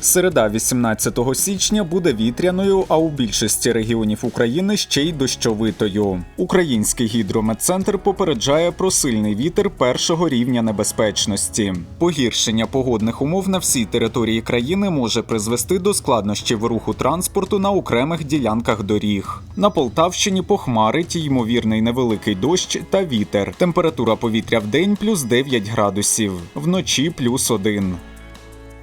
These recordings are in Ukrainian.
Середа 18 січня буде вітряною, а у більшості регіонів України ще й дощовитою. Український гідрометцентр попереджає про сильний вітер першого рівня небезпечності. Погіршення погодних умов на всій території країни може призвести до складнощів руху транспорту на окремих ділянках доріг. На Полтавщині похмарить ймовірний невеликий дощ та вітер. Температура повітря в день плюс 9 градусів, вночі плюс 1.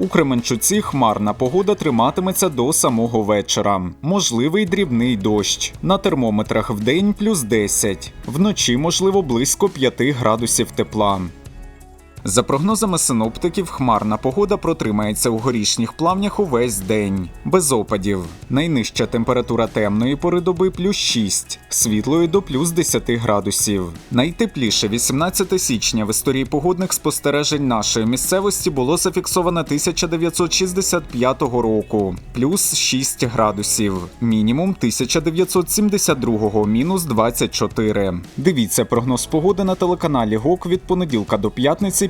У Кременчуці хмарна погода триматиметься до самого вечора. Можливий дрібний дощ. На термометрах в день плюс 10. Вночі можливо близько 5 градусів тепла. За прогнозами синоптиків, хмарна погода протримається у горішніх плавнях увесь день, без опадів. Найнижча температура темної пори доби плюс 6, світлої до плюс 10 градусів. Найтепліше 18 січня в історії погодних спостережень нашої місцевості було зафіксовано 1965 року, плюс 6 градусів, мінімум 1972 мінус 24. Дивіться прогноз погоди на телеканалі ГОК від понеділка до п'ятниці